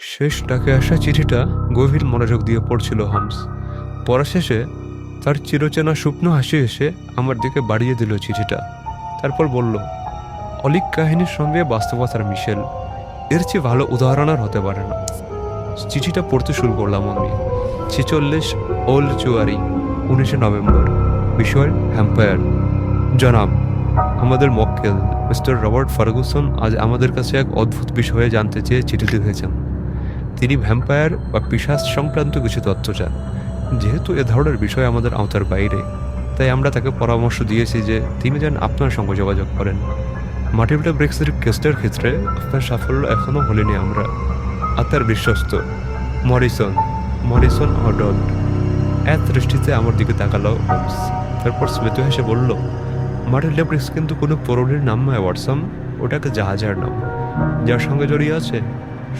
শেষ ডাকে আসা চিঠিটা গভীর মনোযোগ দিয়ে পড়ছিল হামস। পড়া শেষে তার চিরচেনা শুকনো হাসি এসে আমার দিকে বাড়িয়ে দিল চিঠিটা। তারপর বলল, অলিক কাহিনীর সঙ্গে বাস্তবতার মিশেল। এর চেয়ে ভালো উদাহরণ আর হতে পারে না। চিঠিটা পড়তে শুরু করলাম আমি। ছেচল্লিশ ওল্ড জুয়ারি উনিশে নভেম্বর। বিষয় হ্যাম্পায়ার। জনাব, আমাদের মক্কেল, মিস্টার রবার্ট ফার্গুসন আজ আমাদের কাছে এক অদ্ভুত বিষয়ে জানতে চেয়ে চিঠি লিখেছেন। তিনি ভ্যাম্পায়ার বা পিশাচ সংক্রান্ত কিছু তথ্য চান। যেহেতু এ ধরনের বিষয় আমাদের আওতার বাইরে, তাই আমরা তাকে পরামর্শ দিয়েছি যে তিনি যেন আপনার সঙ্গে যোগাযোগ করেন। মাটিভিটা ব্রেক্সের কেসটার ক্ষেত্রে আপনার সাফল্য এখনও হলেনি আমরা। আর তার বিশ্বস্ত, মরিসন মরিসন অডড এক দৃষ্টিতে আমার দিকে তাকালো হোমস। তারপর স্মিত হেসে বলল মাটিভিটা ব্রেক্স কিন্তু কোনো পরনের নাম নয়, ওয়াটসন। ওটাকে জাহাজের নাম। যার সঙ্গে জড়িয়ে আছে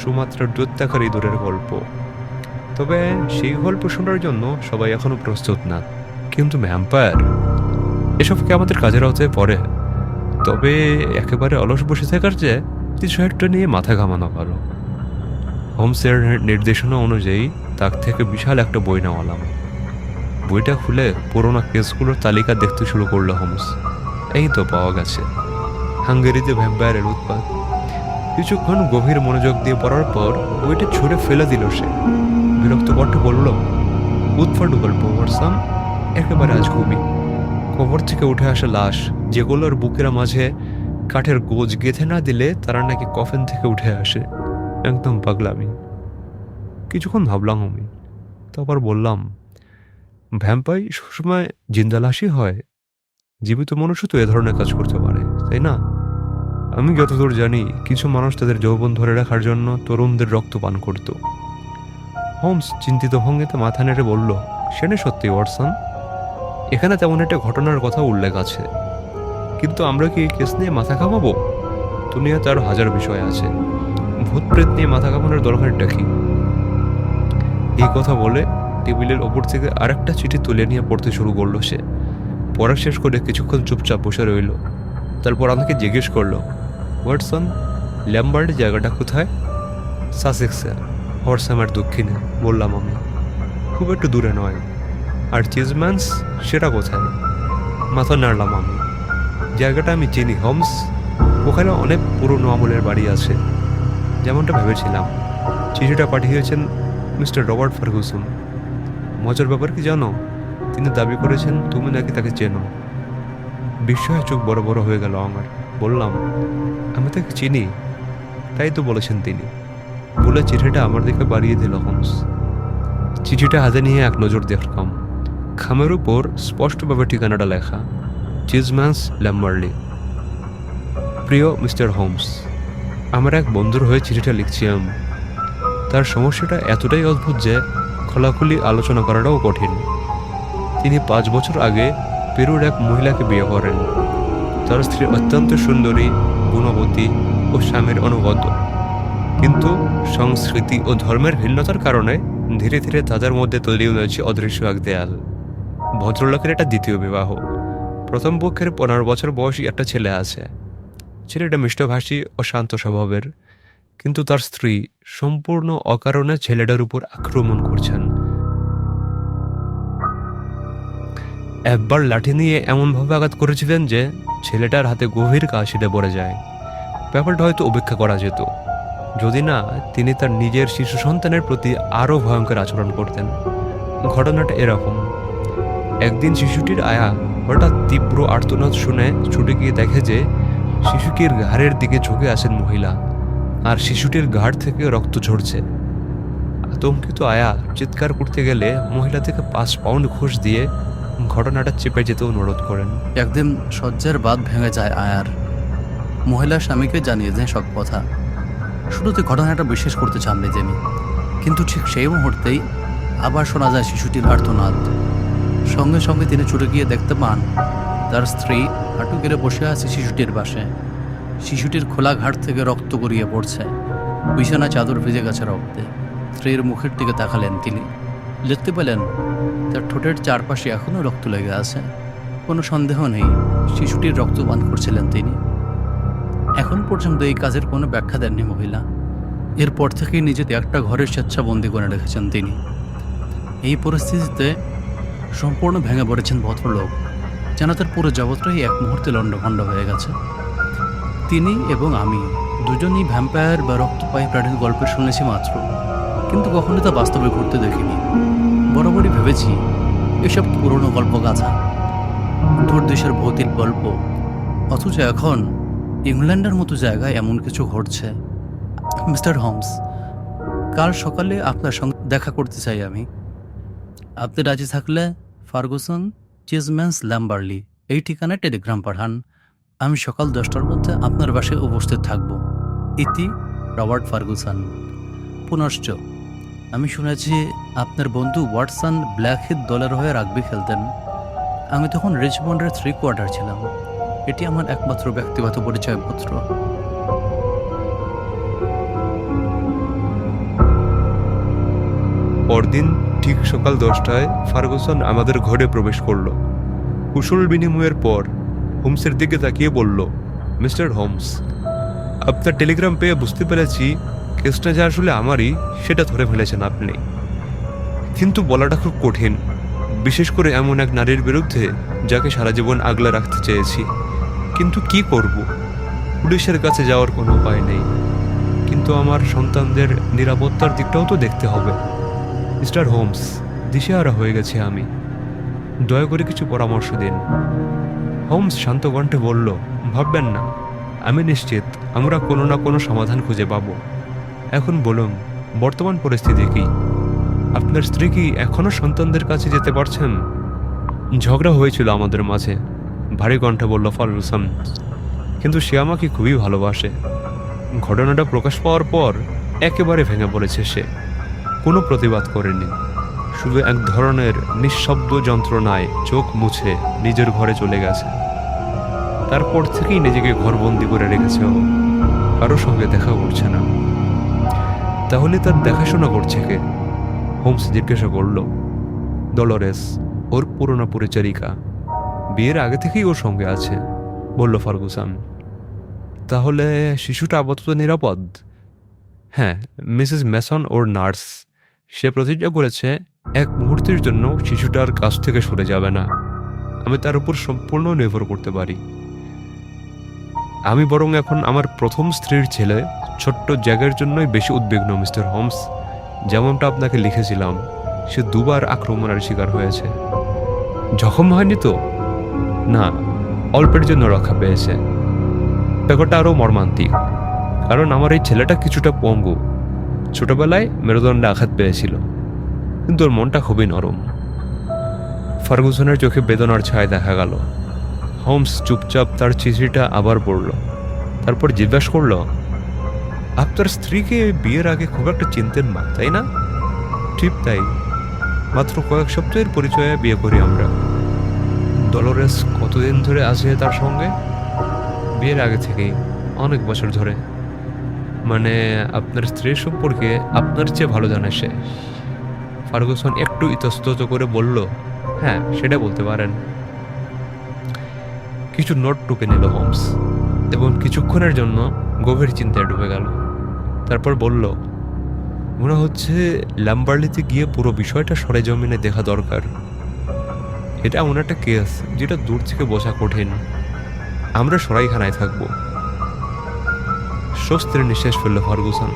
সুমাত্রা দৈত্যাকার ইঁদুরের গল্প। তবে সেই গল্প শোনার জন্য সবাই এখনও প্রস্তুত না। কিন্তু ভ্যাম্পায়ার এসব কি আমাদের কাজের আওতায় পড়ে? তবে একেবারে অলস বসে থাকার চেয়ে কিছু একটা নিয়ে মাথা ঘামানো ভালো। হোমসের নির্দেশনা অনুযায়ী তার থেকে বিশাল একটা বই নেওয়ালাম বইটা খুলে পুরোনো কেসগুলোর তালিকা দেখতে শুরু করল হোমস। এই তো পাওয়া গেছে। হাঙ্গেরিতে ভ্যাম্পায়ারের উৎপাদ কিছুক্ষণ গভীর মনোযোগ দিয়ে পড়ার পর বইটা ছুঁড়ে ফেলে দিল সে। বিরক্ত কণ্ঠে বলল উৎফট গল্প ওয়ারসাম একেবারে আজ ঘুমি কবর থেকে উঠে আসা লাশ যেগুলোর বুকের মাঝে কাঠের গোজ গেঁথে না দিলে তারা নাকি কফেন থেকে উঠে আসে। একদম পাগলামি। কিছুক্ষণ ভাবলাম আমি। তারপর বললাম, ভ্যাম্পাই সবসময় জিন্দা লাশই হয়। জীবিত মানুষও তো এ ধরনের কাজ করতে পারে, তাই না? আমি যতদূর জানি, কিছু মানুষ তাদের যৌবন ধরে রাখার জন্য তরুণদের রক্ত পান করত। হোমস চিন্তিত ভঙ্গিতে মাথা নেড়ে বলল সেটা সত্যি, ওয়াটসন? এখানে তেমন একটা ঘটনার কথা উল্লেখ আছে। কিন্তু আমরা কি এই কেস নিয়ে মাথা কামাবো দুনিয়াতে আরও হাজার বিষয় আছে। ভূত প্রেত নিয়ে মাথা কামানোর দরকারটা কি? এই কথা বলে টেবিলের ওপর থেকে আরেকটা চিঠি তুলে নিয়ে পড়তে শুরু করল সে। পড়া শেষ করে কিছুক্ষণ চুপচাপ বসে রইল। তারপর আমাকে জিজ্ঞেস করল ওয়াটসন, ল্যাম্বার্ড জায়গাটা কোথায়? সাসেক্সে হর্সামের দক্ষিণে বললাম আমি খুব একটু দূরে নয়। আর চিজম্যান্স, সেটা কোথায়? মাথা নাড়লাম আমি জায়গাটা আমি চিনি, হোমস। ওখানে অনেক পুরনো আমলের বাড়ি আছে। যেমনটা ভেবেছিলাম। চিঠিটা পাঠিয়েছেন মিস্টার রবার্ট ফার্গুসন। মজার ব্যাপার কি জানো? তিনি দাবি করেছেন, তুমি নাকি তাকে চেনো। বিস্ময়ে চোখ বড় বড় হয়ে গেল আমার। বললাম, আমি তাকে চিনি, তাই তো বলেছেন তিনি। বলে চিঠিটা আমার দিকে বাড়িয়ে দিল হোমস চিঠিটা হাতে নিয়ে এক নজর দেখলাম। খামের উপর স্পষ্টভাবে ঠিকানাটা লেখা, চিজম্যান্স ল্যাম্বার্লি। প্রিয় মিস্টার হোমস আমার এক বন্ধুর হয়ে চিঠিটা লিখছি আমি। তার সমস্যাটা এতটাই অদ্ভুত যে খোলাখুলি আলোচনা করাটাও কঠিন। তিনি পাঁচ বছর আগে পেরুর এক মহিলাকে বিয়ে করেন। তার স্ত্রী অত্যন্ত সুন্দরী, গুণবতী ও স্বামীর অনুগত। কিন্তু সংস্কৃতি ও ধর্মের ভিন্নতার কারণে ধীরে ধীরে তাদের মধ্যে তৈরি হয়েছে অদৃশ্য এক দেয়াল। ভদ্রলোকের এটা দ্বিতীয় বিবাহ। প্রথম পক্ষের পনেরো বছর বয়সী একটা ছেলে আছে। ছেলেটা মিষ্টভাষী ও শান্ত স্বভাবের। কিন্তু তার স্ত্রী সম্পূর্ণ অকারণে ছেলেটার উপর আক্রমণ করছেন। একবার লাঠি নিয়ে এমনভাবে আঘাত করেছিলেন যে ছেলেটার হাতে গভীর কাশিটা পড়ে যায়। ব্যাপারটা হয়তো উপেক্ষা করা যেত। যদি না, তিনি তার নিজের শিশু সন্তানের প্রতি আরও ভয়ঙ্কর আচরণ করতেন। ঘটনাটা এরকম। একদিন শিশুটির আয়া হঠাৎ তীব্র আর্তনাদ শুনে ছুটে গিয়ে দেখে যে শিশুটির ঘাড়ের দিকে ঝুঁকে আসেন মহিলা আর শিশুটির ঘাড় থেকে রক্ত ঝরছে। আতঙ্কিত আয়া চিৎকার করতে গেলে মহিলা থেকে পাঁচ পাউন্ড ঘুষ দিয়ে ঘটনাটা চেপে যেতে অনুরোধ করেন। একদিন শয্যার বাদ ভেঙে যায় আয়ার। মহিলা স্বামীকে জানিয়ে দেয় সব কথা। শুরুতে ঘটনাটা বিশ্বাস করতে চাননি জেমি কিন্তু ঠিক সেই মুহূর্তেই আবার শোনা যায় শিশুটির আর্তনাদ। সঙ্গে সঙ্গে তিনি ছুটে গিয়ে দেখতে পান, তার স্ত্রী হাঁটু গেড়ে বসে আছে শিশুটির পাশে। শিশুটির খোলা ঘাট থেকে রক্ত গড়িয়ে পড়ছে। বিছানা চাদর ভিজে গেছে রক্তে। স্ত্রীর মুখের দিকে তাকালেন তিনি। দেখতে পেলেন তার ঠোঁটের চারপাশে এখনও রক্ত লেগে আছে। কোনো সন্দেহ নেই, শিশুটির রক্ত রক্তপান করছিলেন তিনি। এখন পর্যন্ত এই কাজের কোনো ব্যাখ্যা দেননি মহিলা। এরপর থেকেই নিজেকে একটা ঘরের স্বেচ্ছাবন্দি করে রেখেছেন তিনি। এই পরিস্থিতিতে সম্পূর্ণ ভেঙে পড়েছেন ভদ্রলোক, যেন তার পুরো জগৎটাই এক মুহূর্তে লণ্ডভণ্ড হয়ে গেছে। তিনি এবং আমি দুজনই ভ্যাম্পায়ার বা রক্তপায়ী প্রাণীর গল্প শুনেছি মাত্র, কিন্তু কখনো তা বাস্তবে ঘটতে দেখিনি। বরাবরই ভেবেছি, এসব পুরনো গল্প গাথা। দূর দেশের ভৌতিক গল্প। অথচ এখন ইংল্যান্ডের মতো জায়গায় এমন কিছু ঘটছে। মিস্টার হোমস, কাল সকালে আপনার সঙ্গে দেখা করতে চাই আমি। আপনি রাজি থাকলে ফার্গুসন, চিজম্যান্স, ল্যাম্বার্লি, এই ঠিকানায় টেলিগ্রাম পাঠান। আমি সকাল দশটার মধ্যে আপনার বাসায় উপস্থিত থাকব। ইতি রবার্ট ফার্গুসন। পুনশ্চ আমি শুনেছি আপনার বন্ধু ওয়াটসন ব্ল্যাকহিট দলের হয়ে রাগবি খেলতেন। আমি তখন রিচমন্ডের থ্রি কোয়ার্টার ছিলাম। এটি আমার একমাত্র ব্যক্তিগত পরিচয়পত্র। পরদিন ঠিক সকাল দশটায় ফার্গুসন আমাদের ঘরে প্রবেশ করল। কুশল বিনিময়ের পর হোমসের দিকে তাকিয়ে বলল, মিস্টার হোমস, আপনার টেলিগ্রাম পেয়ে বুঝতে পেরেছি কেসটা যে আসলে আমারই, সেটা ধরে ফেলেছেন আপনি। কিন্তু বলাটা খুব কঠিন। বিশেষ করে এমন এক নারীর বিরুদ্ধে যাকে সারা জীবন আগলে রাখতে চেয়েছি। কিন্তু কি করব? পুলিশের কাছে যাওয়ার কোনো উপায় নেই। কিন্তু আমার সন্তানদের নিরাপত্তার দিকটাও তো দেখতে হবে। মিস্টার হোমস, দিশেহারা হয়ে গেছে আমি। দয়া করে কিছু পরামর্শ দিন। হোমস শান্ত কণ্ঠে বলল, ভাববেন না। আমি নিশ্চিত, আমরা কোনো না কোনো সমাধান খুঁজে পাবো। এখন বলুন, বর্তমান পরিস্থিতি কি? আপনার স্ত্রী কি এখনও সন্তানদের কাছে যেতে পারছেন? ঝগড়া হয়েছিল আমাদের মাঝে, ভারী কণ্ঠে বলল ফারুসাম কিন্তু সে আমাকে খুবই ভালোবাসে। ঘটনাটা প্রকাশ পাওয়ার পর একেবারে ভেঙে পড়েছে সে। কোনো প্রতিবাদ করেনি। শুধু এক ধরনের নিঃশব্দ যন্ত্রণায় চোখ মুছে নিজের ঘরে চলে গেছে। তারপর থেকেই নিজেকে ঘরবন্দি করে রেখেছে ও। কারোর সঙ্গে দেখা করছে না। তাহলে তার দেখাশোনা করছে কে? হোমস জিজ্ঞাসা করল, ডলরেস, ওর পুরনো পরিচারিকা। বিয়ের আগে থেকেই ওর সঙ্গে আছে, বলল ফার্গুসান। তাহলে শিশুটা আপাতত নিরাপদ? হ্যাঁ মিসেস মেসন ওর নার্স। সে প্রতিজ্ঞা করেছে, এক মুহূর্তের জন্য শিশুটার কাছ থেকে সরে যাবে না। আমি তার উপর সম্পূর্ণ নির্ভর করতে পারি। আমি বরং এখন আমার প্রথম স্ত্রীর ছেলে ছোট্ট জায়গার জন্যই বেশি উদ্বিগ্ন, মিস্টার হোমস। যেমনটা আপনাকে লিখেছিলাম, সে দুবার আক্রমণের শিকার হয়েছে। জখম হয়নি তো? না, অল্পের জন্য রক্ষা পেয়েছে। ব্যাপারটা আরও মর্মান্তিক, কারণ আমার এই ছেলেটা কিছুটা পঙ্গু। ছোটবেলায় মেরুদণ্ডে আঘাত পেয়েছিল, কিন্তু ওর মনটা খুবই নরম। ফার্গুসনের চোখে বেদনার ছায়া দেখা গেল। হোমস চুপচাপ তার চিঠিটা আবার পড়ল, তারপর জিজ্ঞাসা করল আপনার স্ত্রীকে বিয়ের আগে খুব একটা চিনতেন না, তাই না? ঠিক তাই। মাত্র কয়েক সপ্তাহের পরিচয়ে বিয়ে করি আমরা। ডলোরেস কতদিন ধরে আছে তার সঙ্গে? বিয়ের আগে থেকেই, অনেক বছর ধরে। মানে আপনার স্ত্রীর সম্পর্কে আপনার চেয়ে ভালো জানে সে। ফার্গুসন একটু ইতস্তত করে বলল হ্যাঁ সেটা বলতে পারেন। কিছু নোট টুকে নিল হোমস, এবং কিছুক্ষণের জন্য গভীর চিন্তায় ডুবে গেল। তারপর বলল, মনে হচ্ছে ল্যাম্বার্লিতে গিয়ে পুরো বিষয়টা সরেজমিনে দেখা দরকার। এটা এমন একটা কেস যেটা দূর থেকে বোঝা কঠিন। আমরা সরাইখানায় থাকব। স্বস্তির নিঃশ্বাস ফেলল ফার্গুসন।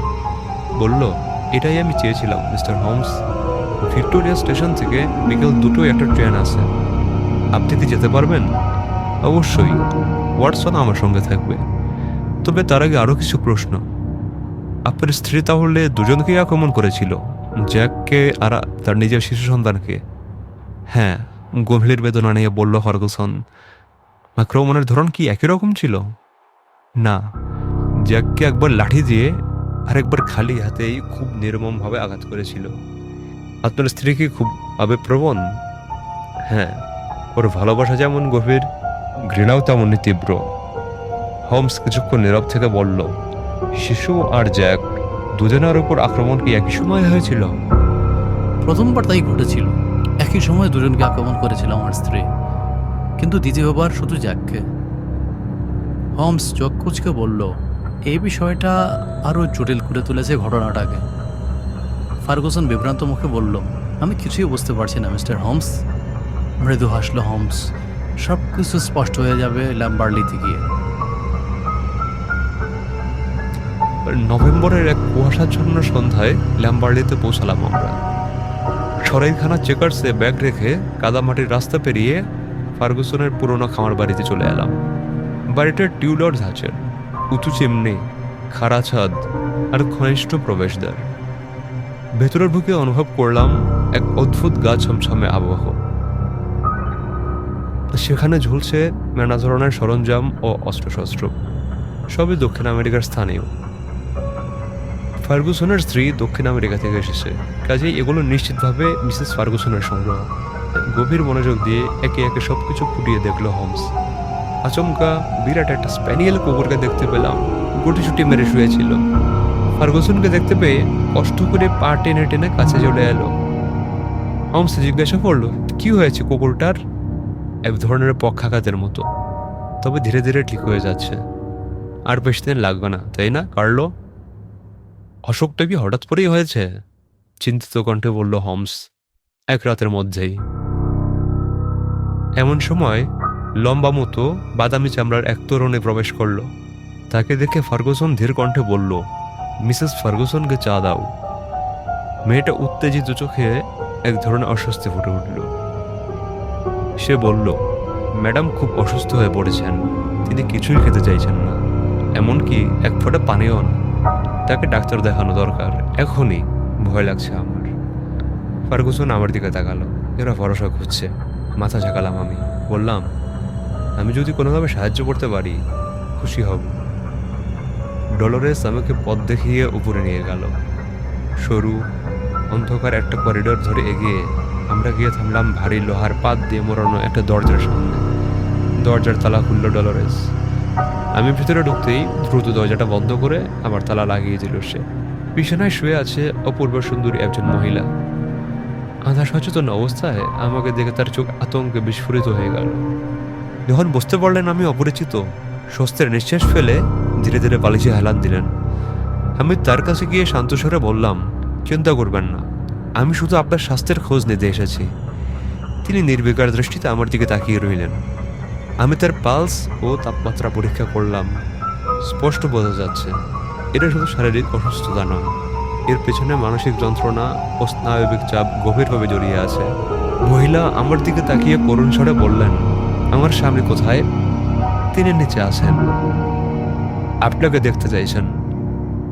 বলল, এটাই আমি চেয়েছিলাম, মিস্টার হোমস। ভিক্টোরিয়া স্টেশন থেকে বিকেল দুটোই একটা ট্রেন আছে। আপনি কি যেতে পারবেন? অবশ্যই। ওয়াটসন আমার সঙ্গে থাকবে। তবে তার আগে আরও কিছু প্রশ্ন। আপনার স্ত্রী তাহলে দুজনকেই আক্রমণ করেছিল, জ্যাককে আর তার নিজের শিশু সন্তানকে। হ্যাঁ গভীর বেদনা নিয়ে বলল ফার্গুসন, আক্রমণের ধরন কি একই রকম ছিল? না, জ্যাককে একবার লাঠি দিয়ে আরেকবার খালি হাতেই খুব নির্মমভাবে আঘাত করেছিল। আপনার স্ত্রী কি খুব আবেগপ্রবণ? হ্যাঁ ওর ভালোবাসা যেমন গভীর, ঘৃণাও তেমনই তীব্র। হোমস কিছুক্ষণ নীরব থেকে বলল শিশু আর জ্যাক দুজনের উপর আক্রমণ কি একই সময় হয়েছিল। প্রথমবার তাই ঘটেছিল, একই সময় দুজনকে আক্রমণ করেছিল আমার স্ত্রী। কিন্তু দ্বিতীয়বার শুধু জ্যাককে। হোমস কুচকে বলল, এই বিষয়টা আরও জটিল করে তুলেছে ঘটনাটাকে। ফার্গুসন বিভ্রান্ত মুখে বলল, আমি কিছুই বুঝতে পারছি না, মিস্টার হোমস। মৃদু হাসলো হোমস সব কিছু স্পষ্ট হয়ে যাবে ল্যাম্বার্লিতে গিয়ে। নভেম্বরের এক কুয়াশাচ্ছন্ন সন্ধ্যায় ল্যাম্বার্লিতে পৌঁছালাম আমরা। সরাইখানা চেকার্সে ব্যাগ রেখে কাদামাটির রাস্তা পেরিয়ে ফার্গুসনের পুরনো খামার বাড়িতে চলে এলাম। বাড়িটার টিউলর ধাঁচের, উঁচু চিমনি, খাড়া ছাদ আর ঘনিষ্ঠ প্রবেশদ্বার। ভেতরের ঢুকে অনুভব করলাম এক অদ্ভুত গা ছমছমে আবহ। সেখানে ঝুলছে নানা ধরনের সরঞ্জাম ও অস্ত্রশস্ত্র। সবই দক্ষিণ আমেরিকার স্থানীয়। ফার্গুসনের স্ত্রী দক্ষিণ আমেরিকা থেকে এসেছে। কাজেই এগুলো নিশ্চিতভাবে মিসেস ফার্গুসনের সংগ্রহ গভীর মনোযোগ দিয়ে একে একে সব কিছু ফুটিয়ে দেখল হোমস। আচমকা বিরাট একটা স্প্যানিয়েল কুকুরকে দেখতে পেলাম। গুটি ছুটি মেরে শুয়েছিল। ফার্গুসনকে দেখতে পেয়ে কষ্ট করে পা টেনে টেনে কাছে চলে এলো। হোমস জিজ্ঞাসা করল, কি হয়েছে কুকুরটার? এক ধরনের পক্ষাঘাতের মতো। তবে ধীরে ধীরে ঠিক হয়ে যাচ্ছে। আর বেশি দিন লাগবে না, তাই না, কার্লো? অশোকটা কি হঠাৎ করেই হয়েছে? চিন্তিত কণ্ঠে বলল হোমস, এক রাতের মধ্যেই। এমন সময় লম্বা মতো বাদামি চামড়ার এক তরুণে প্রবেশ করল। তাকে দেখে ফার্গুসন ধীর কণ্ঠে বলল, মিসেস ফার্গুসনকে চা দাও। মেয়েটা উত্তেজিত চোখে এক ধরনের অস্বস্তি ফুটে উঠল। সে বলল, ম্যাডাম খুব অসুস্থ হয়ে পড়েছেন। তিনি কিছুই খেতে চাইছেন না। এমনকি এক ফোঁটা পানিও না। তাকে ডাক্তার দেখানো দরকার। এখনই। ভয় লাগছে আমার। ফার্গুসন আমার দিকে তাকালো। এরা ভরসা খুঁজছে মাথা ঝাঁকালাম আমি। বললাম, আমি যদি কোনোভাবে সাহায্য করতে পারি, খুশি হব। ডলরেস আমাকে পথ দেখিয়ে উপরে নিয়ে গেল। সরু, অন্ধকার একটা করিডোর ধরে এগিয়ে আমরা গিয়ে থামলাম ভারী লোহার পাত দিয়ে মোড়ানো একটা দরজার সামনে। দরজার তালা খুলল ডলরেস। আমি ভিতরে ঢুকতেই দ্রুত দরজাটা বন্ধ করে আমার তালা লাগিয়ে দিল সে। বিছানায় শুয়ে আছে অপূর্ব সুন্দরী একজন মহিলা। আধা সচেতন অবস্থায় আমাকে দেখে তার চোখ আতঙ্কে বিস্ফোরিত হয়ে গেল। যখন বুঝতে পারলেন আমি অপরিচিত, স্বস্তের নিঃশ্বাস ফেলে ধীরে ধীরে বালিশে হেলান দিলেন। আমি তার কাছে গিয়ে শান্ত শান্তস্বরে বললাম, চিন্তা করবেন না, আমি শুধু আপনার স্বাস্থ্যের খোঁজ নিতে এসেছি। তিনি নির্বিকার দৃষ্টিতে আমার দিকে তাকিয়ে রইলেন। আমি তার পালস ও তাপমাত্রা পরীক্ষা করলাম। স্পষ্ট বোঝা যাচ্ছে, এটা শুধু শারীরিক অসুস্থতা নয়। এর পেছনে মানসিক যন্ত্রণা ও স্নায়বিক চাপ গভীরভাবে জড়িয়ে আছে। মহিলা আমার দিকে তাকিয়ে করুণ স্বরে বললেন, আমার স্বামী কোথায়? তিনি নিচে আছেন আপনাকে দেখতে চাইছেন।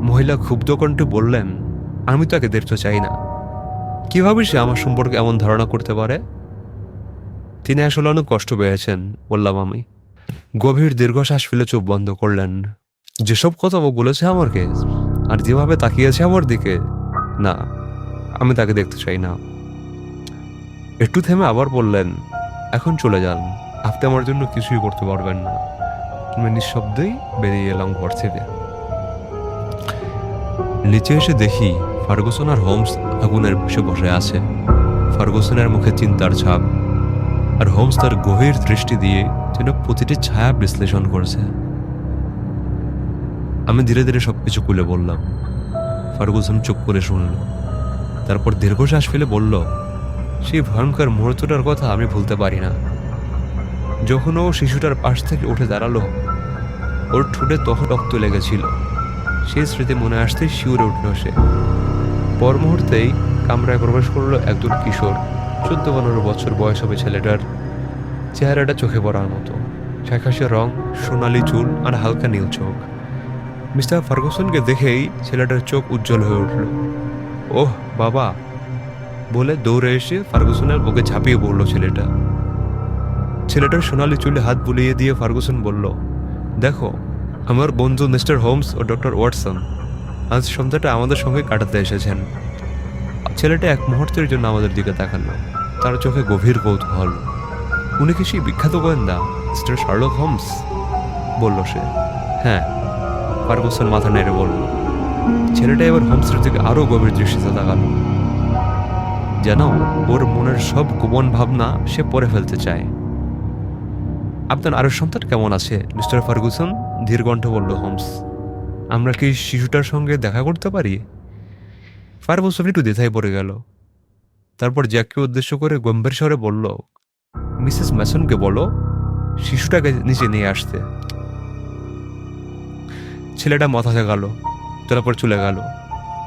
মহিলা ক্ষুব্ধ কণ্ঠে বললেন, আমি তাকে দেখতে চাই না। কীভাবে সে আমার সম্পর্কে এমন ধারণা করতে পারে? তিনি আসলে অনেক কষ্ট পেয়েছেন, বললাম আমি। গভীর দীর্ঘশ্বাস ফেলে চোখ বন্ধ করলেন। যেসব কথা ও বলেছে আমাকে আর যেভাবে তাকিয়েছে আমার দিকে? না, আমি তাকে দেখতে চাই না। একটু থেমে আবার বললেন, এখন চলে যান, আপনি আমার জন্য কিছুই করতে পারবেন না। আমি নিঃশব্দেই বেরিয়ে এলাম ঘর থেকে নিচে এসে দেখি ফার্গুসন আর হোমস আগুনের বসে বসে আছে। ফার্গুসনের মুখে চিন্তার ছাপ। আর হোমস তার গভীর দৃষ্টি দিয়ে যেন প্রতিটি ছায়া বিশ্লেষণ করছে। আমি ধীরে ধীরে সবকিছু খুলে বললাম। ফার্গুসন চুপ করে শুনল। তারপর দীর্ঘশ্বাস ফেলে বলল, সেই ভয়ঙ্কর মুহূর্তটার কথা আমি ভুলতে পারি না। যখন ও শিশুটার পাশ থেকে উঠে দাঁড়াল, ওর ঠোঁটে তখন রক্ত লেগেছিল। সেই স্মৃতি মনে আসতেই শিউরে উঠল সে। পর মুহূর্তেই কামরায় প্রবেশ করল একজন কিশোর। চোদ্দ পনেরো বছর বয়স হবে ছেলেটার চেহারাটা চোখে পড়ার মতো। ফ্যাকাশে রং সোনালি চুল আর হালকা নীল চোখ। মিস্টার ফার্গুসনকে দেখেই ছেলেটার চোখ উজ্জ্বল হয়ে উঠল। ওহ, বাবা! বলে দৌড়ে এসে ফার্গুসনের বুকে ঝাঁপিয়ে পড়ল ছেলেটা। ছেলেটার সোনালি চুলে হাত বুলিয়ে দিয়ে ফার্গুসন বলল, দেখো, আমার বন্ধু মিস্টার হোমস ও ডক্টর ওয়াটসন, আজ সন্ধ্যাটা আমাদের সঙ্গে কাটাতে এসেছেন। ছেলেটা এক মুহূর্তের জন্য আমাদের দিকে তাকালো। তার চোখে গভীর কৌতূহল। উনি কি সেই বিখ্যাত গোয়েন্দা, মিস্টার শার্লক হোমস? বলল সে। হ্যাঁ ফার্গুসন মাথা নেড়ে বলল। ছেলেটা এবার হোমসের দিকে আরও গভীর দৃষ্টিতে তাকালো। যেন ওর মনের সব গোপন ভাবনা সে পরে ফেলতে চায়। আপনার আরও সন্তান কেমন আছে, মিস্টার ফার্গুসন? ধীর কণ্ঠে বলল হোমস। আমরা কি শিশুটার সঙ্গে দেখা করতে পারি? ফারগুসন একটু দ্বিধায় পড়ে গেল। তারপর জ্যাককে উদ্দেশ্য করে গম্ভীর স্বরে বলল, মিসেস ম্যাসনকে বলো, শিশুটাকে নিচে নিয়ে আসতে। ছেলেটা মাথা গেল তারপর চলে গেল।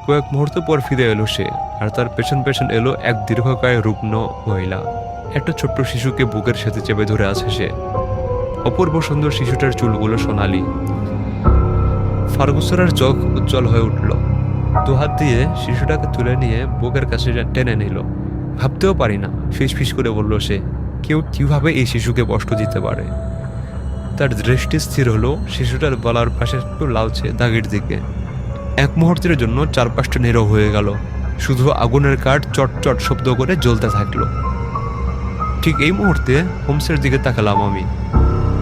কয়েক মুহূর্ত পর ফিরে এলো সে, আর তার পেছন পেছন এলো এক দীর্ঘকায় রুগ্ন মহিলা। একটা ছোট্ট শিশুকে বুকের সাথে চেপে ধরে আছে সে। অপূর্ব সুন্দর শিশুটার চুলগুলো সোনালি। ফার্গুসনের চোখ উজ্জ্বল হয়ে উঠল। দুহাত দিয়ে শিশুটাকে তুলে নিয়ে বুকের কাছে টেনে নিল। ভাবতেও পারি না ফিস ফিস করে বলল সে, কেউ কীভাবে এই শিশুকে কষ্ট দিতে পারে? তার দৃষ্টি স্থির হলো শিশুটার গলার পাশে একটু লালচে দাগের দিকে। এক মুহূর্তের জন্য চারপাশটা নীরব হয়ে গেল। শুধু আগুনের কাঠ চট চট শব্দ করে জ্বলতে থাকল। ঠিক এই মুহূর্তে হোমসের দিকে তাকালাম আমি।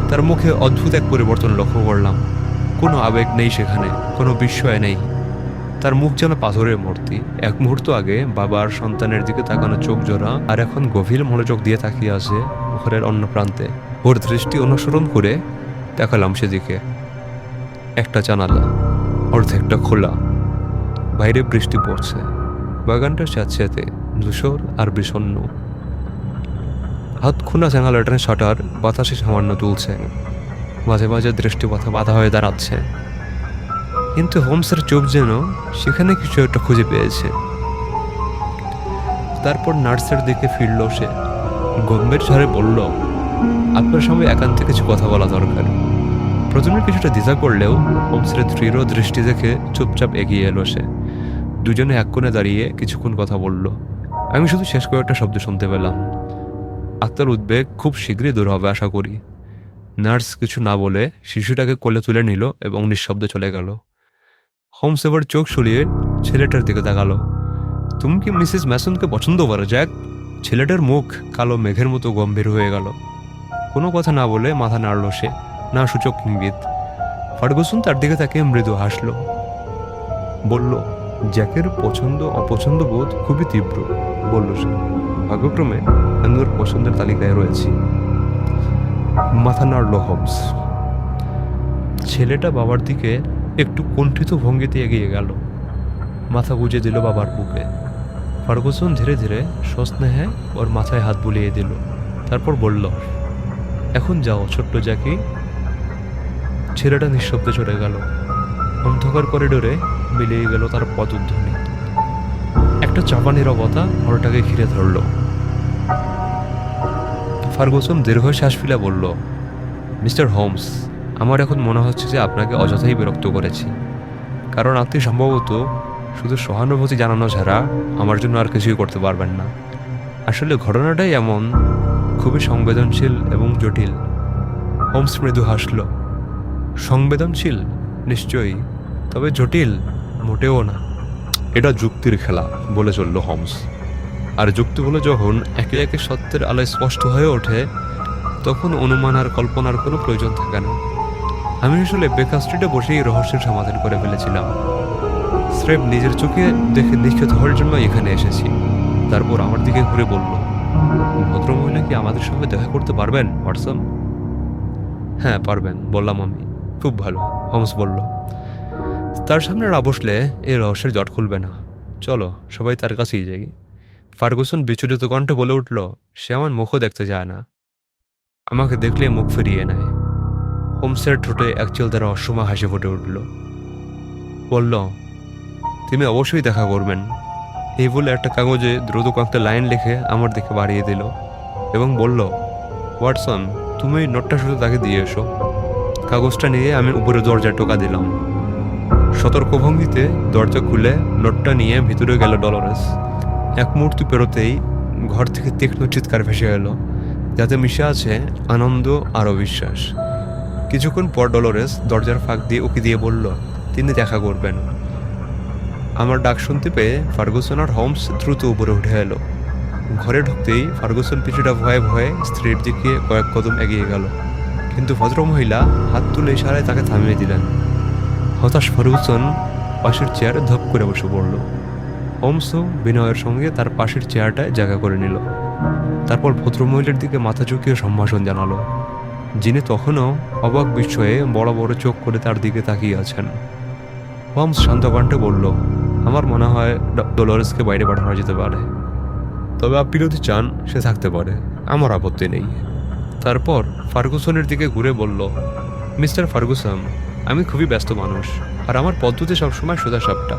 তার মুখে অদ্ভুত এক পরিবর্তন লক্ষ্য করলাম। কোনো আবেগ নেই সেখানে, কোনো বিস্ময় নেই। তার মুখ যেন পাথরের মূর্তি। এক মুহূর্ত আগে বাবার সন্তানের দিকে তাকানো চোখ জোড়া আর এখন গভীর মনোযোগ দিয়ে তাকিয়ে আছে ঘরের অন্য প্রান্তে। ওর দৃষ্টি অনুসরণ করে তাকালাম সেদিকে। একটা জানালা, অর্ধেকটা খোলা। বাইরে বৃষ্টি পড়ছে। বাগানটা স্যাঁতস্যাঁতে ধূসর আর বিষণ্ণ। হাত খুনা জানালাটার শাটার বাতাসে সামান্য তুলছে মাঝে মাঝে দৃষ্টিপথে বাধা হয়ে দাঁড়াচ্ছে। কিন্তু হোমসের চোখ যেন সেখানে কিছু একটা খুঁজে পেয়েছে। তারপর নার্সের দিকে ফিরল সে। গম্ভীর স্বরে বলল, আপনার সঙ্গে একান্তে কিছু কথা বলা দরকার। প্রথমে কিছুটা দ্বিধা করলেও হোমসের দৃঢ় দৃষ্টি দেখে চুপচাপ এগিয়ে এলো সে। দুজনে এক কোণে দাঁড়িয়ে কিছুক্ষণ কথা বলল। আমি শুধু শেষ কয়েকটা শব্দ শুনতে পেলাম। আত্মার উদ্বেগ খুব শীঘ্রই দূর হবে, আশা করি। নার্স কিছু না বলে শিশুটাকে কোলে তুলে নিল এবং নিঃশব্দে চলে গেল। হোমস এবার চোখ সরিয়ে ছেলেটার দিকে তাকালো। তুমি কি মিসেস ম্যাসনকে পছন্দ করো, জ্যাক? ছেলেটার মুখ কালো মেঘের মতো গম্ভীর হয়ে গেল। কোনো কথা না বলে মাথা নাড়ল সে, না সূচক ইঙ্গিত। ফার্গুসন তার দিকে তাকে মৃদু হাসলো। বলল, জ্যাকের পছন্দ, অপছন্দ বোধ খুবই তীব্র। বলল সে, ভাগ্যক্রমে আমি ওর পছন্দের তালিকায় রয়েছি। মাথা নাড়ল হবস ছেলেটা বাবার দিকে একটু কুণ্ঠিত ভঙ্গিতে এগিয়ে গেল। মাথা গুজে দিল বাবার বুকে। ফার্গুসন ধীরে ধীরে সস্নেহে ওর মাথায় হাত বুলিয়ে দিল। তারপর বলল, এখন যাও, ছোট্ট জ্যাকি। ছেলেটা নিঃশব্দে চলে গেল। অন্ধকার করিডোরে মিলিয়ে গেল তার পদধ্বনি। একটা চাপা নিরবতা ঘরটাকে ঘিরে ধরল। ফার্গুসন দীর্ঘশ্বাস ফেলে বলল, মিস্টার হোমস আমার এখন মনে হচ্ছে যে আপনাকে অযথাই বিরক্ত করেছি। কারণ আপনি সম্ভবত শুধু সহানুভূতি জানানো ছাড়া আমার জন্য আর কিছুই করতে পারবেন না। আসলে ঘটনাটাই এমন, খুবই সংবেদনশীল এবং জটিল। হোমস মৃদু হাসল, সংবেদনশীল? নিশ্চয়ই, তবে জটিল মোটেও না। এটা যুক্তির খেলা, বলে চলল হোমস। আর যুক্তিগুলো যখন একে একে সত্যের আলোয় স্পষ্ট হয়ে ওঠে, তখন অনুমান আর কল্পনার কোনো প্রয়োজন থাকে না। আমি আসলে বেকার স্ট্রিটে বসেই রহস্যের সমাধান করে ফেলেছিলাম। স্রেফ নিজের চোখে দেখে নিশ্চিত হওয়ার জন্য এখানে এসেছি। তারপর আমার দিকে ঘুরে বলল, ভদ্রমহিলা কি আমাদের সঙ্গে দেখা করতে পারবেন হোয়াটসঅ্যাপ হ্যাঁ পারবেন, বললাম আমি। খুব ভালো, হোমস বলল। তার সামনে না বসলে এই রহস্যের জট খুলবে না। চলো, সবাই তার কাছেই যাই। ফার্গুসন বিচলিত কণ্ঠে বলে উঠল, সে আমার মুখও দেখতে যায় না। আমাকে দেখলে মুখ ফিরিয়ে নেয়। হোমসের ঠোঁটে একচিল দ্বারা অসময় হাসি ফুটে উঠল। বলল, তুমি অবশ্যই দেখা করবেন। এই বলে একটা কাগজে দ্রুত কয়েকটা লাইন লিখে আমার দিকে বাড়িয়ে দিল এবং বলল, ওয়াটসন, তুমি এই নোটটা শুধু তাকে দিয়ে এসো। কাগজটা নিয়ে আমি উপরে দরজা টোকা দিলাম। সতর্ক ভঙ্গিতে দরজা খুলে নোটটা নিয়ে ভিতরে গেল ডলরেস। এক মুহূর্ত পেরোতেই ঘর থেকে তীক্ষ্ণ চিৎকার ভেসে এলো, যাতে মিশে আছে আনন্দ আর অবিশ্বাস। কিছুক্ষণ পর ডলোরেস দরজার ফাঁক দিয়ে উকি দিয়ে বলল, তিনি দেখা করবেন। আমার ডাক শুনতে পেয়ে ফার্গুসন আর হোমস দ্রুত উপরে উঠে এলো। ঘরে ঢুকতেই ফার্গুসন কিছুটা ভয়ে ভয়ে স্ত্রীর দিকে কয়েক কদম এগিয়ে গেল। কিন্তু ভদ্রমহিলা হাত তুলে ইশারায় তাকে থামিয়ে দিলেন। হতাশ ফার্গুসন পাশের চেয়ারে ধপ করে বসে পড়ল। হোমসও বিনয়ের সঙ্গে তার পাশের চেয়ারটায় জায়গা করে নিল। তারপর ভদ্রমহিলার দিকে মাথা ঝুঁকিয়ে সম্ভাষণ জানালো। যিনি তখনও অবাক বিস্ময়ে বড় বড় চোখ করে তার দিকে তাকিয়ে আছেন। হোমস শান্ত কণ্ঠে বলল, আমার মনে হয় ডলোরেসকে বাইরে পাঠানো যেতে পারে। তবে আপনি যদি চান, সে থাকতে পারে। আমার আপত্তি নেই। তারপর ফার্গুসনের দিকে ঘুরে বলল, মিস্টার ফার্গুসন, আমি খুবই ব্যস্ত মানুষ, আর আমার পদ্ধতি সবসময় সোজা সাপটা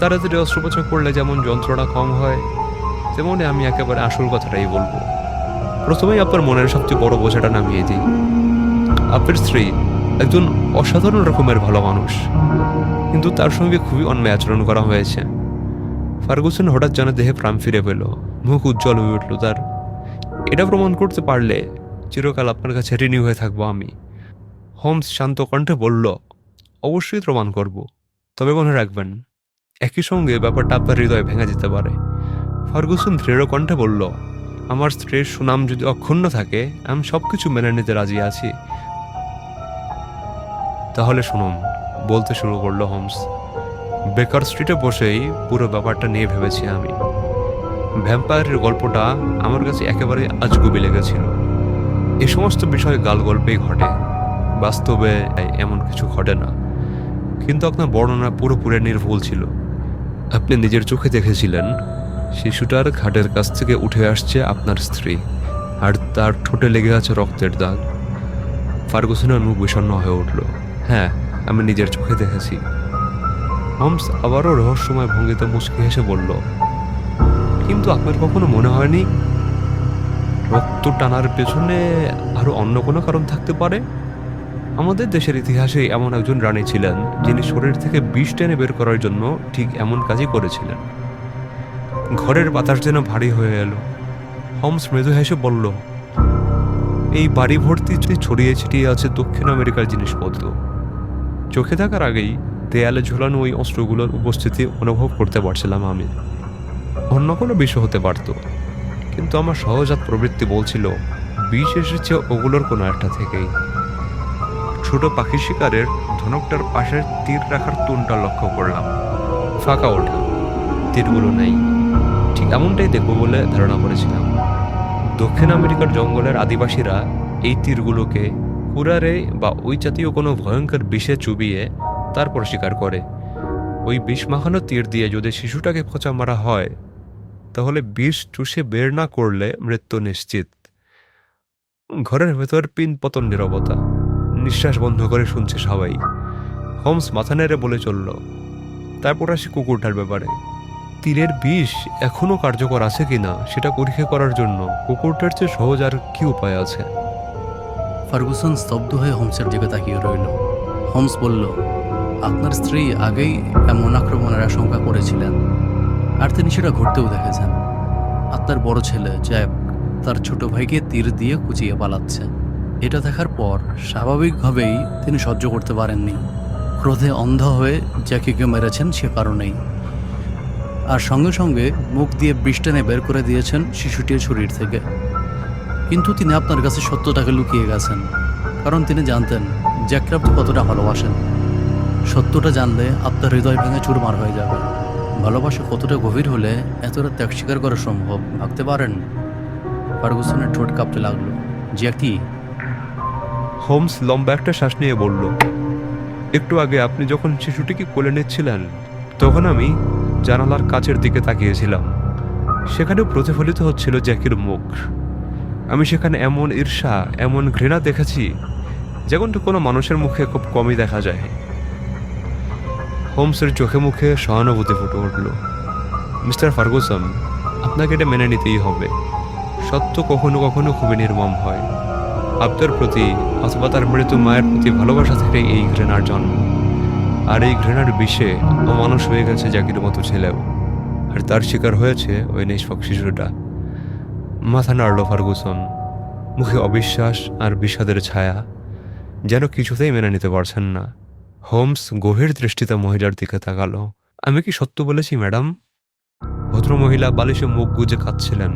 তাড়াতাড়ি অস্ত্রোপচার করলে যেমন যন্ত্রণা কম হয়, তেমনি আমি একেবারে আসল কথাটাই বলব। প্রথমেই আপনার মনের সবচেয়ে বড় বোঝাটা নামিয়ে দিই। আপনার স্ত্রী একজন অসাধারণ রকমের ভালো মানুষ। কিন্তু তার সঙ্গে খুবই অন্যায় আচরণ করা হয়েছে। ফার্গুসন হঠাৎ যেন দেহে প্রাণ ফিরে পেল, মুখ উজ্জ্বল হয়ে উঠল তার। এটা প্রমাণ করতে পারলে চিরকাল আপনার কাছে ঋণী হয়ে থাকব আমি। হোমস শান্ত কণ্ঠে বলল, অবশ্যই প্রমাণ করব। তবে মনে রাখবেন, একই সঙ্গে ব্যাপারটা আপনার হৃদয় ভেঙে যেতে পারে। ফার্গুসন দৃঢ় কণ্ঠে বলল আমার স্ত্রীর সুনাম যদি অক্ষুণ্ণ থাকে, আমি সব কিছু মেনে নিতে রাজি আছি। তাহলে শুনুন, বলতে শুরু করল হোমস। বেকার স্ট্রিটে বসেই পুরো ব্যাপারটা নিয়ে ভেবেছি আমি। ভ্যাম্পায়ারের গল্পটা আমার কাছে একেবারে আজগুবি লেগেছিল। এ সমস্ত বিষয় গাল গল্পেই ঘটে। বাস্তবে এমন কিছু ঘটে না। কিন্তু আপনার বর্ণনা পুরোপুরি নির্ভুল ছিল। আপনি নিজের চোখে দেখেছিলেন শিশুটার খাটের কাছ থেকে উঠে আসছে আপনার স্ত্রী, আর তার ঠোঁটে লেগে আছে রক্তের দাগ। ফার্গুসনের মুখ বিষণ্ণ হয়ে উঠল। হ্যাঁ আমি নিজের চোখে দেখেছি। হোমস আবারও রহস্যময় ভঙ্গিতে মুচকি হেসে বলল, কিন্তু আপনার কখনো মনে হয়নি রক্ত টানার পেছনে আরও অন্য কোনো কারণ থাকতে পারে? আমাদের দেশের ইতিহাসে এমন একজন রানী ছিলেন যিনি শরীর থেকে বিষ টেনে বের করার জন্য ঠিক এমন কাজই করেছিলেন। ঘরের বাতাস যেন ভারী হয়ে এলো। হোমস মৃদু হেসে বলল, এই বাড়ি ভর্তি ছড়িয়ে ছিটিয়ে আছে দক্ষিণ আমেরিকার জিনিসপত্র। চোখে থাকার আগেই দেয়ালে ঝোলানো ওই অস্ত্রগুলোর উপস্থিতি অনুভব করতে পারছিলাম আমি। অন্য কোনো বিষয় হতে পারত, কিন্তু আমার সহজাত প্রবৃত্তি বলছিল, বিষ এসেছে ওগুলোর কোনো একটা থেকেই। ছোট পাখি শিকারের ধনুকটার পাশের তীর রাখার তুনটা লক্ষ্য করলাম। ফাঁকা ওঠা, তীরগুলো নেই। এমনটাই দেখব বলে ধারণা করেছিলাম। দক্ষিণ আমেরিকার জঙ্গলের আদিবাসীরা এই তীরগুলোকে কুরারে বা ওই জাতীয় কোনো ভয়ঙ্কর বিষে চুবিয়ে তারপর শিকার করে। ওই বিষ মাখানো তীর দিয়ে যদি শিশুটাকে খোঁচা মারা হয়, তাহলে বিষ চুষে বের না করলে মৃত্যু নিশ্চিত। ঘরের ভেতর পিন পতন নীরবতা। নিঃশ্বাস বন্ধ করে শুনছে সবাই। হোমস মাথা নেড়ে বলে চলল। তারপর আসি কুকুরটার ব্যাপারে। তীরের বিষ এখনও কার্যকর আছে কিনা সেটা পরীক্ষা করার জন্য কুকুরটার চেয়ে সহজ আর কি উপায় আছে? ফার্গুসন স্তব্ধ হয়ে হোমসের দিকে তাকিয়ে রইল। হোমস বলল, আপনার স্ত্রী আগেই এমন আক্রমণের আশঙ্কা করেছিলেন আর তিনি সেটা ঘটতেও দেখেছেন। আপনার বড় ছেলে জ্যাক তার ছোট ভাইকে তীর দিয়ে কুচিয়ে পালাচ্ছে। এটা দেখার পর স্বাভাবিকভাবেই তিনি সহ্য করতে পারেননি। ক্রোধে অন্ধ হয়ে জ্যাকিকে মেরেছেন সে কারণেই। আর সঙ্গে সঙ্গে মুখ দিয়ে বৃষ্টেনে বের করে দিয়েছেন শিশুটির শরীর থেকে। কিন্তু তিনি আপনার কাছে সত্যটাকে লুকিয়ে গেছেন, কারণ তিনি জানতেন জ্যাককে আপনি কতটা ভালোবাসেন। সত্যটা জানলে আপনার হৃদয় ভেঙে চুরমার হয়ে যাবে। ভালোবাসা কতটা গভীর হলে এতটা ত্যাগ স্বীকার করা সম্ভব ভাবতে পারেন? ফার্গুসনের ঠোঁট কাঁপতে লাগল। জ্যাকি হোমস লম্বা একটা শ্বাস নিয়ে বলল, একটু আগে আপনি যখন শিশুটিকে কোলে নিচ্ছিলেন, তখন আমি জানালার কাচের দিকে তাকিয়েছিলাম। সেখানে প্রতিফলিত হচ্ছিল জ্যাকির মুখ। আমি সেখানে এমন ঈর্ষা, এমন ঘৃণা দেখেছি যেমনটা কোনো মানুষের মুখে খুব কমই দেখা যায়। হোমসের চোখে মুখে সহানুভূতি ফুটে উঠল। মিস্টার ফার্গুসন, আপনাকে এটা মেনে নিতেই হবে। সত্য কখনো কখনো খুবই নির্মম হয়। আপনার প্রতি অথবা তার মৃত মায়ের প্রতি ভালোবাসা থেকে এই ঘৃণার জন্ম। আর এই ঘৃণার বিষে অমানুষ হয়ে গেছে জাকির মতো ছেলেও। আর তার শিকার হয়েছে ওই নিষ্পক শিশুটা। মাথা নাড়ল ফার্গুসন। মুখে অবিশ্বাস আর বিষাদের ছায়া। যেন কিছুতেই মেনে নিতে পারছেন না। হোমস গভীর দৃষ্টিতে মহিলার দিকে তাকালো। আমি কি সত্য বলেছি, ম্যাডাম? ভদ্রমহিলা বালিশে মুখ গুজে কাঁদছিলেন।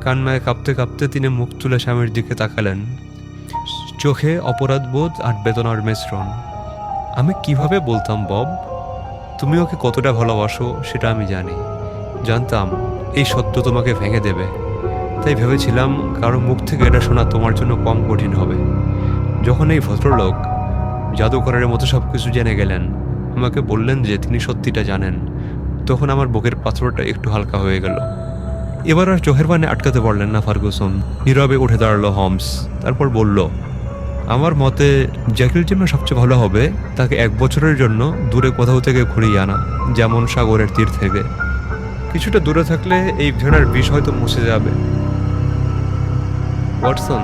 কান্নায় কাঁপতে কাঁপতে তিনি মুখ তুলে স্বামীর দিকে তাকালেন। চোখে অপরাধবোধ আর বেদনার মিশ্রণ। আমি কীভাবে বলতাম, বব, তুমি ওকে কতটা ভালোবাসো সেটা আমি জানি। জানতাম, এই সত্য তোমাকে ভেঙে দেবে। তাই ভেবেছিলাম কারও মুখ থেকে এটা শোনা তোমার জন্য কম কঠিন হবে। যখন এই ভদ্রলোক জাদুকরের মতো সব কিছু জেনে গেলেন, আমাকে বললেন যে তিনি সত্যিটা জানেন, তখন আমার বুকের পাথরটা একটু হালকা হয়ে গেল। এবার আর চোখের পানে আটকাতে পারলেন না ফার্গুসন। নীরবে উঠে দাঁড়াল হমস, তারপর বলল আমার মতে জ্যাকির জন্য সবচেয়ে ভালো হবে, তাকে এক বছরের জন্য দূরে কোথাও থেকে ঘুরিয়ে আনা, যেমন সাগরের তীর থেকে। কিছুটা দূরে থাকলে এই ঘৃণার বিষ হয়তো মুছে যাবে। ওয়াটসন,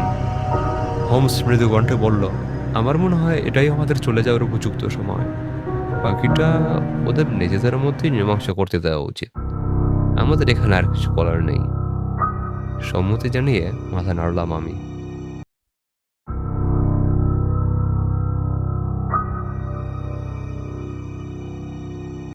হোমস মৃদু কণ্ঠে বলল, আমার মনে হয় এটাই আমাদের চলে যাওয়ার উপযুক্ত সময়। বাকিটা ওদের নিজেদের মধ্যেই মীমাংসা করতে দেওয়া উচিত। আমাদের এখানে আর কিছু করার নেই। সম্মতি জানিয়ে মাথা নাড়লাম আমি।